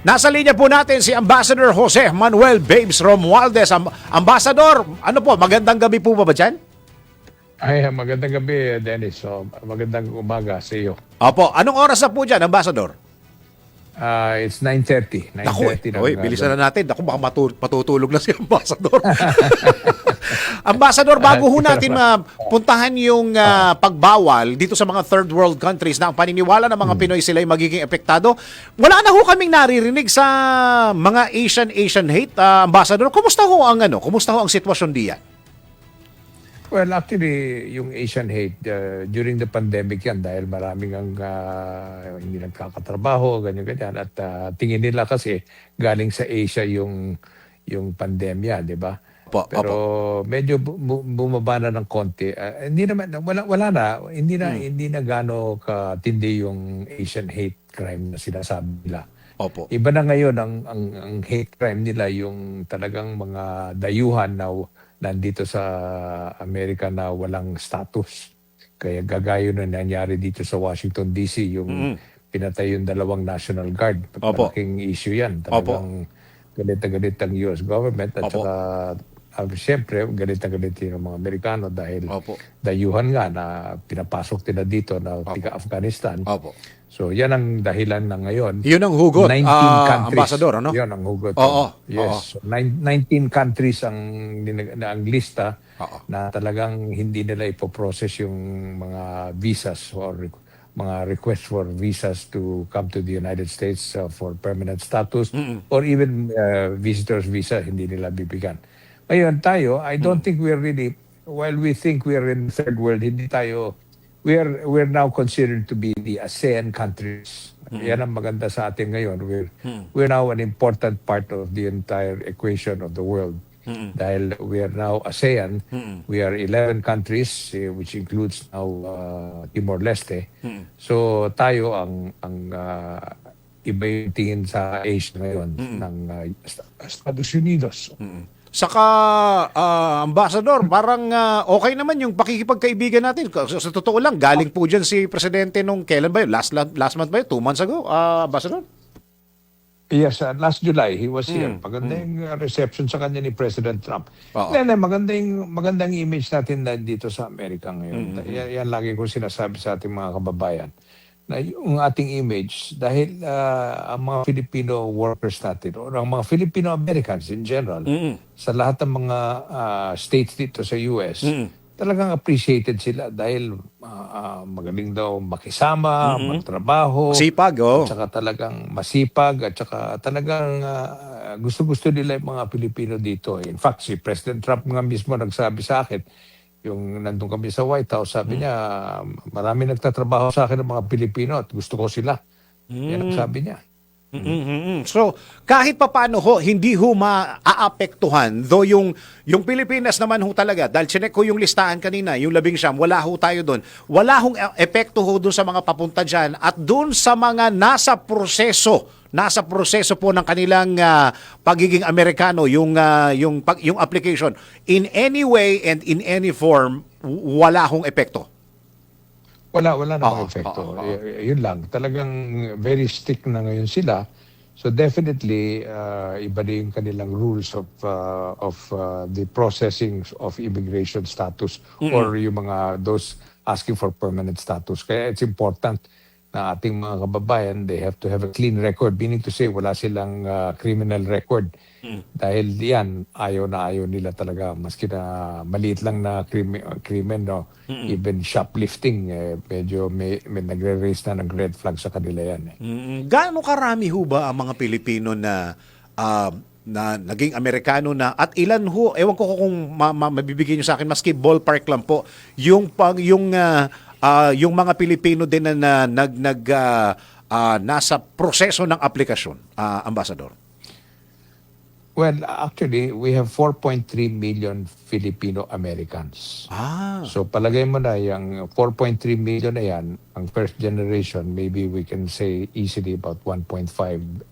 Nasa linya po natin si Ambassador Jose Manuel Babes Romualdez. Am- Ambassador, ano po, magandang gabi po ba ba dyan? Ay, magandang gabi, Dennis. So, magandang umaga sa iyo. Opo, anong oras na po dyan, Ambassador? Ah, it's 9.30. 9.30 Naku, eh. Oy, ah, bilisan na natin. Naku, baka matu- patutulog na si Ambassador. Ambassador, bago ho natin mapuntahan yung ah, pagbawal dito sa mga third world countries na ang paniniwala ng mga Pinoy sila ay magiging epektado, wala na ho kaming naririnig sa mga Asian Asian hate. Ah, Ambassador, kumusta ho ang ano? Kumusta ho ang sitwasyon diyan? Well, actually, yung Asian hate, uh, during the pandemic yan, dahil maraming ang ah, hindi nagkakatrabaho, ganyan-ganyan. At ah, tingin nila kasi galing sa Asia yung yung pandemya, di ba? Opo, Pero medyo bu- bu- bumaba na ng konti. Ah, hindi naman wala wala na, hindi na Hmm. hindi na gaano katindi yung Asian hate crime na sinasabi nila. Opo. Iba na ngayon ang, ang, ang hate crime nila yung talagang mga dayuhan na nandito sa Amerika na walang status. Kaya gagayo na nangyari dito sa Washington DC yung pinatay yung dalawang National Guard. Opo. Malaking issue yan. Talagang galit na galit ang US government at Opo. saka uh, siyempre galit na galit yung mga Amerikano dahil Opo. dayuhan nga na pinapasok nila dito na tiga Afghanistan. Opo. So yan ang dahilan na ngayon. Yun ang hugot, 19 ah, countries. Ambassador, ano? Yan ang hugot. Oo, Yes. So, nine- 19 countries ang, ang lista Oo. na talagang hindi nila ipoprocess yung mga visas or mga requests for visas to come to the United States uh, for permanent status or even uh, visitors visa hindi nila bibigyan. Ngayon tayo, I don't think we're really while we think we're in third world, hindi tayo we're we're now considered to be the ASEAN countries. Yan ang maganda sa atin ngayon. We're we're now an important part of the entire equation of the world. Dahil we are now ASEAN, we are 11 countries eh, which includes now uh, Timor Leste. So tayo ang ang uh, iba yung tingin sa Asia ngayon ng uh, Estados Unidos. Saka, ah, Ambassador, parang ah, okay naman yung pakikipagkaibigan natin. Sa, sa totoo lang, galing po dyan si Presidente nung kailan ba yun? Last, la- last month ba yun? Two months ago, ah, Ambassador? Yes, uh, last July he was here. Maganda yung uh, reception sa kanya ni President Trump. Oo. Then, maganda yung, magandang image natin na dito sa Amerika ngayon. Yan, yan lagi ko sinasabi sa ating mga kababayan. Na yung ating image, dahil uh, ang mga Filipino workers natin, o ang mga Filipino Americans in general, sa lahat ng mga uh, states dito sa US, talagang appreciated sila dahil uh, uh, magaling daw makisama, magtrabaho. Sipag, oh. At saka talagang masipag at saka talagang ah, gusto-gusto nila yung mga Pilipino dito. In fact, si President Trump nga mismo nagsabi sa akin, yung nandun kami sa White House, sabi niya, marami nagtatrabaho sa akin ng mga Pilipino at gusto ko sila. Yan ang sabi niya. Mm-mm. So, kahit papaano ho, hindi ho maaapektuhan. Though yung, yung Pilipinas naman ho talaga, dahil chinek ko yung listahan kanina, yung labing siyam, wala ho tayo doon. Wala hong e- epekto ho doon sa mga papunta dyan at doon sa mga nasa proseso, nasa proseso po ng kanilang ah, pagiging Amerikano, yung, ah, yung, pag, yung application. In any way and in any form, wala hong epekto. Wala, wala Oo, namang epekto. oo, oo. Y- yun lang. Talagang very strict na ngayon sila. So definitely, uh, iba na yung kanilang rules of uh, of uh, the processing of immigration status or yung mga those asking for permanent status. Kaya it's important na ating mga kababayan, they have to have a clean record. Meaning to say, wala silang uh, criminal record. Dahil yan, ayaw na ayaw nila talaga. Maski na maliit lang na crime, krimen, no? even shoplifting, eh, medyo may, may nagre-raise na ng red flag sa kanila yan. Eh. Mm, gaano karami ho ba ang mga Pilipino na ah, na naging Amerikano na at ilan ho ewan ko kung ma- ma- mabibigay niyo sa akin maski ballpark lang po yung pag yung ah, ah, yung mga Pilipino din na, na nag nag ah, ah, nasa proseso ng aplikasyon ah, ambassador Well, actually, we have 4.3 million Filipino Americans. ah So palagay mo na yung 4.3 million na yan, ang first generation, maybe we can say easily about 1.5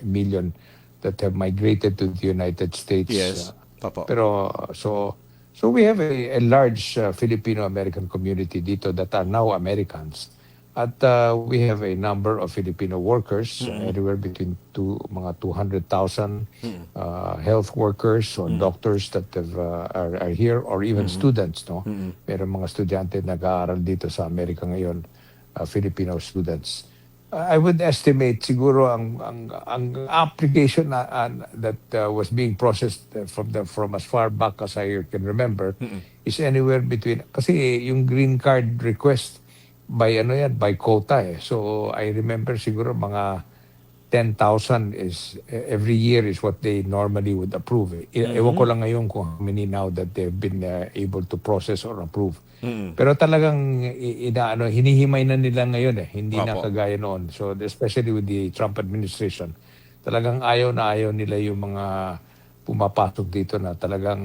million that have migrated to the United States. Yes. Uh, Opo. pero so so we have a, a large uh, Filipino American community dito that are now Americans. At uh, we have a number of Filipino workers, uh, anywhere between two, mga 200,000 uh, health workers or doctors that have, uh, are, are here or even students. No? Meron mga estudyante nag-aaral dito sa Amerika ngayon, uh, Filipino students. I would estimate siguro ang ang, ang application na, an- that uh, was being processed uh, from the from as far back as I can remember is anywhere between kasi yung green card request by ano yan by quota eh. So I remember siguro mga 10,000 is eh, every year is what they normally would approve. Eh. I- Ewan ko lang ngayon kung how many now that they've been uh, able to process or approve. Pero talagang inaano hinihimay na nila ngayon eh, hindi na Opo. kagaya noon. So especially with the Trump administration, talagang ayaw na ayaw nila yung mga pumapasok dito na talagang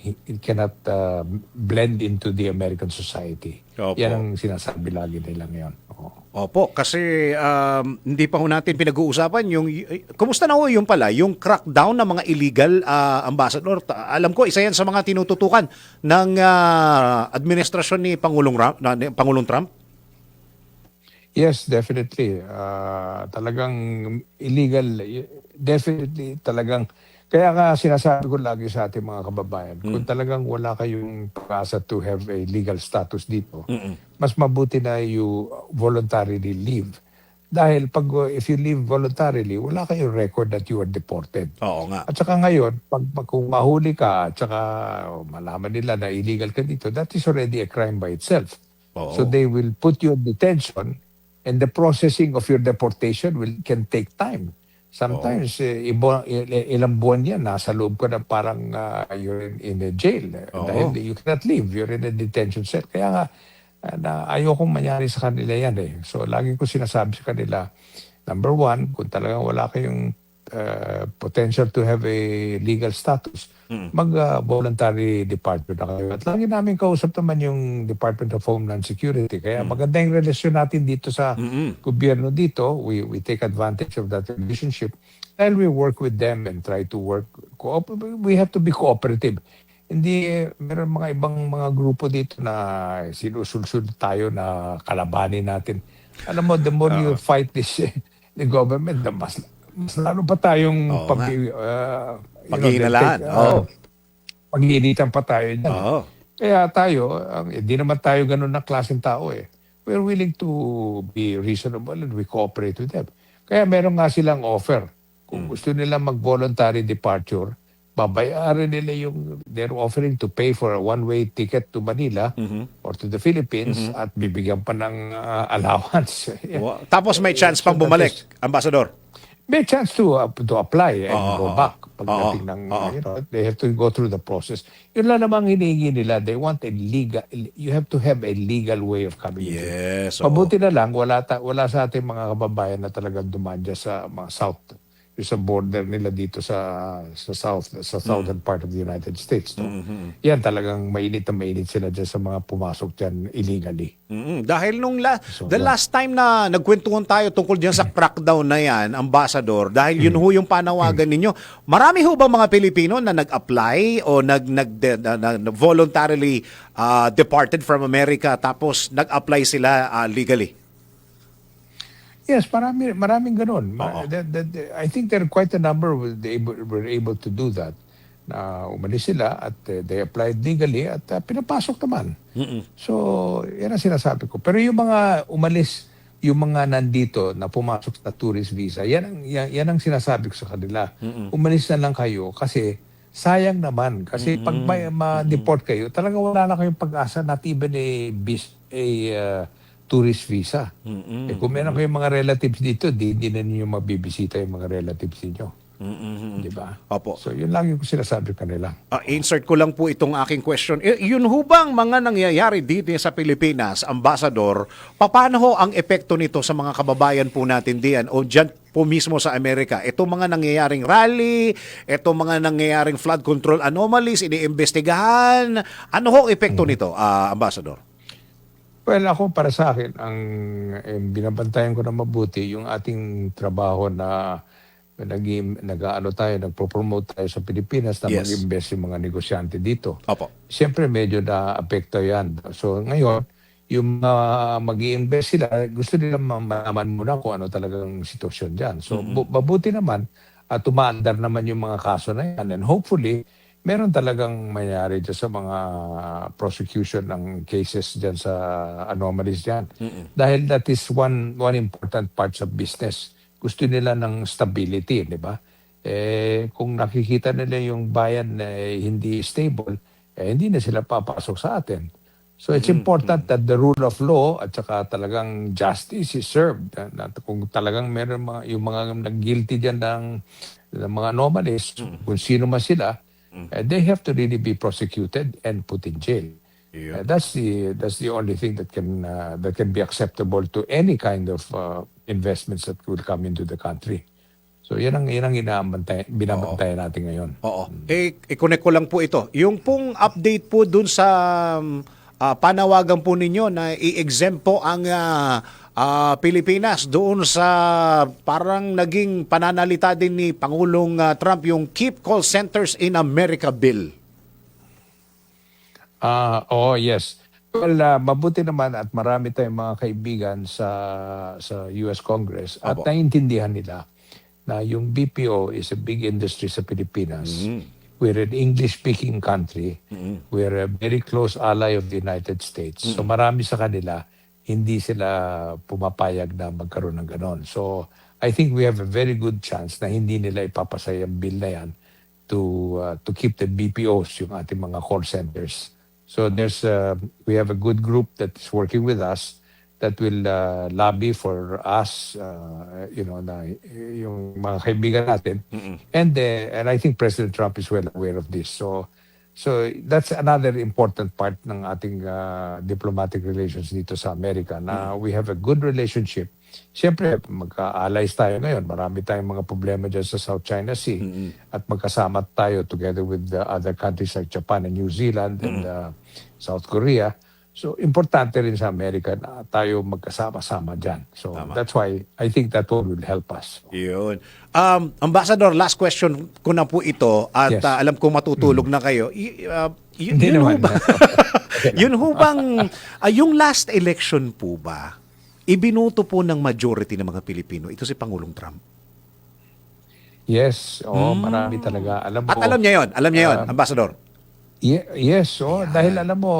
it cannot uh, blend into the American society. Opo. Yan ang sinasabi lagi nila ngayon. Opo, kasi um, hindi pa ho natin pinag-uusapan yung kumusta na ho yung pala yung crackdown ng mga illegal ah, ambassador. Alam ko isa yan sa mga tinututukan ng ah, administrasyon ni Pangulong Ra- na, ni Pangulong Trump. Yes, definitely. Ah, talagang illegal. Definitely talagang kaya nga sinasabi ko lagi sa ating mga kababayan, kung talagang wala kayong pag-asa to have a legal status dito, mas mabuti na you voluntarily leave. Dahil pag if you leave voluntarily, wala kayong record that you are deported. Oo nga. At saka ngayon, pag, pag kung mahuli ka at saka malaman nila na illegal ka dito, that is already a crime by itself. Oo. So they will put you in detention and the processing of your deportation will can take time. Sometimes eh, ibo, il- ilang buwan yan, nasa loob ka na parang ah, you're in, in a jail. Oo. Dahil you cannot leave, you're in a detention cell. Kaya nga, ah, na, ayokong mangyari sa kanila yan eh. So lagi ko sinasabi sa kanila, number one, kung talagang wala kayong uh, potential to have a legal status, mag-voluntary departure na kayo. At lagi namin kausap naman yung Department of Homeland Security. Kaya maganda yung relasyon natin dito sa gobyerno dito. We, we take advantage of that relationship and we work with them and try to work. We have to be cooperative. Hindi, eh, meron mga ibang mga grupo dito na sinusulsul tayo na kalabanin natin. Alam mo, the more you fight this, eh, the government, the mas, mas lalo pa tayong Oo pag, nga. uh, you know, Paghihinalaan, they'll take- oo. oo. Pag-iinitan pa tayo dyan. Oo. Kaya tayo, hindi naman tayo ganun na klaseng tao eh. We're willing to be reasonable and we cooperate with them. Kaya meron nga silang offer. Kung gusto nila mag-voluntary departure, babayaran nila yung they're offering to pay for a one-way ticket to Manila or to the Philippines at bibigyan pa ng uh, allowance. Wa- Tapos may chance pang bumalik, is- Ambassador. May chance to uh, to apply and Oo, go oo. back pagdating Oo, ng oo. you know they have to go through the process. Yun lang namang hinihingi nila. They want a legal you have to have a legal way of coming in. Yes. oo. Mabuti na lang wala ta, wala sa ating mga kababayan na talagang dumaan dyan sa mga south sa border nila dito sa sa south sa southern part of the United States no? Yan talagang mainit na mainit sila dyan sa mga pumasok dyan illegally. Mm, dahil nung la, the last time na nagkwentuhan tayo tungkol diyan sa crackdown na yan, ambassador, dahil yun ho yung panawagan ninyo, marami ho ba mga Pilipino na nag-apply o nag, nag de- na, na- na voluntarily ah, departed from America tapos nag-apply sila ah, legally? Yes, marami, maraming ganun. Ma- that- that- I think there are quite a number who they able, were able to do that. Na umalis sila at uh, they applied legally at uh, pinapasok naman. So, yan ang sinasabi ko. Pero yung mga umalis, yung mga nandito na pumasok na tourist visa, yan ang, yan, yan ang sinasabi ko sa kanila. Umalis na lang kayo kasi sayang naman. Kasi pag may, ma-deport kayo, talaga wala na kayong pag-asa not even a, bis, a uh, tourist visa. Eh, kung meron kayong mga relatives dito, di, di na ninyo mabibisita yung mga relatives niyo. Di ba? Opo. So, yun lang yung sinasabi kanila. Ah, insert ko lang po itong aking question. Eh, yun ho bang mga nangyayari dito sa Pilipinas, Ambassador, paano ho ang epekto nito sa mga kababayan po natin diyan o dyan po mismo sa Amerika? Itong mga nangyayaring rally, itong mga nangyayaring flood control anomalies, iniimbestigahan, ano ho ang epekto nito, ah, Ambassador? Well, ako para sa akin, ang eh, binabantayan ko na mabuti yung ating trabaho na nag nag-ano tayo, nagpo-promote tayo sa Pilipinas na Yes. mag-invest yung mga negosyante dito. Opo. Siyempre, medyo na-apekto yan. So, ngayon, yung uh, mag invest sila, gusto nila ma- malaman muna kung ano talagang sitwasyon dyan. So, bu- mabuti naman, at tumaandar naman yung mga kaso na yan. And hopefully, meron talagang mayari dyan sa mga prosecution ng cases dyan sa anomalies dyan. Dahil that is one one important parts of business. Gusto nila ng stability, di ba? Eh, kung nakikita nila yung bayan na hindi stable, eh, hindi na sila papasok sa atin. So it's important that the rule of law at saka talagang justice is served. Na- kung talagang meron mga, yung mga nag-guilty dyan ng, ng mga anomalies, kung sino man sila, eh, they have to really be prosecuted and put in jail. Uh, Yeah. that's the that's the only thing that can uh, that can be acceptable to any kind of uh, investments that will come into the country. So yan ang yan ang inaabantay, binabantayan natin ngayon. Oo. Eh, i-connect ko lang po ito. Yung pong update po dun sa um, ah, panawagan po ninyo na i-exempt po ang ah, ah, Pilipinas doon sa parang naging pananalita din ni Pangulong ah, Trump yung Keep Call Centers in America Bill. Ah, oh yes. Well, ah, mabuti naman at marami tayong mga kaibigan sa sa US Congress at Opo. naiintindihan nila na yung BPO is a big industry sa Pilipinas. We're an English-speaking country. We're a very close ally of the United States. So marami sa kanila hindi sila pumapayag na magkaroon ng ganon. So I think we have a very good chance na hindi nila ipapasaya ang bill na yan to uh, to keep the BPOs, yung ating mga call centers. So there's uh, we have a good group that is working with us that will uh, lobby for us, uh, you know, na yung mga kaibigan natin. And uh, and I think President Trump is well aware of this. So so that's another important part ng ating uh, diplomatic relations dito sa Amerika na we have a good relationship. Siyempre, magka-allies tayo ngayon. Marami tayong mga problema dyan sa South China Sea. At magkasama tayo together with the other countries like Japan and New Zealand and uh, South Korea. So, importante rin sa Amerika na tayo magkasama-sama dyan. So, that's why I think that one will help us. Yun. Um, Ambassador, last question ko na po ito at Yes. ah, alam ko matutulog na kayo. Y- ah, y- Hindi yun ho naman. ba? yun ho bang, ah, yung last election po ba, ibinuto po ng majority ng mga Pilipino, ito si Pangulong Trump. Yes, oh, marami talaga. Alam mo, At alam niya yon, alam niya yon, Ah, Ambassador. Ye- yes, oh, dahil alam mo,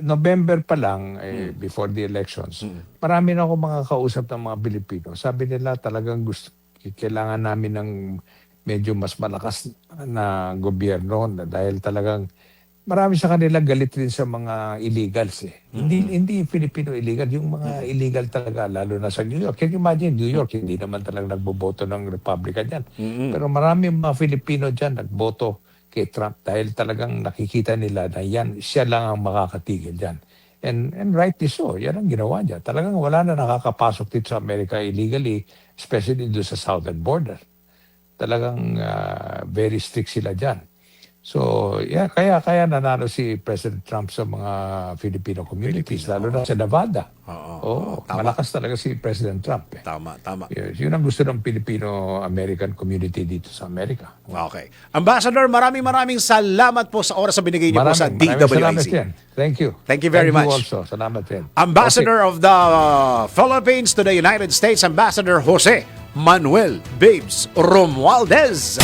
November pa lang, eh, before the elections, marami na ako mga kausap ng mga Pilipino. Sabi nila talagang gusto, kailangan namin ng medyo mas malakas na gobyerno na dahil talagang marami sa kanila galit rin sa mga illegals eh. Hindi hindi Filipino illegal, yung mga illegal talaga lalo na sa New York. Can you imagine New York hindi naman talaga nagboboto ng Republican diyan. Pero marami mga Filipino diyan nagboto kay Trump dahil talagang nakikita nila na yan siya lang ang makakatigil diyan. And and rightly so, yan ang ginawa niya. Talagang wala na nakakapasok dito sa Amerika illegally, especially doon sa southern border talagang ah, very strict sila dyan. So, yeah, kaya kaya nanalo si President Trump sa mga Filipino communities, lalo na sa Nevada. Oo, Oo, malakas talaga si President Trump. Eh. Tama, tama. Yes, yun ang gusto ng Filipino-American community dito sa Amerika. Okay. Ambassador, maraming maraming salamat po sa oras na binigay niyo po sa Maraming, maraming salamat DWIC. din. Thank you. Thank you very Thank much. You also. Salamat din. Ambassador of the Philippines to the United States, Ambassador Jose Manuel Babes Romualdez.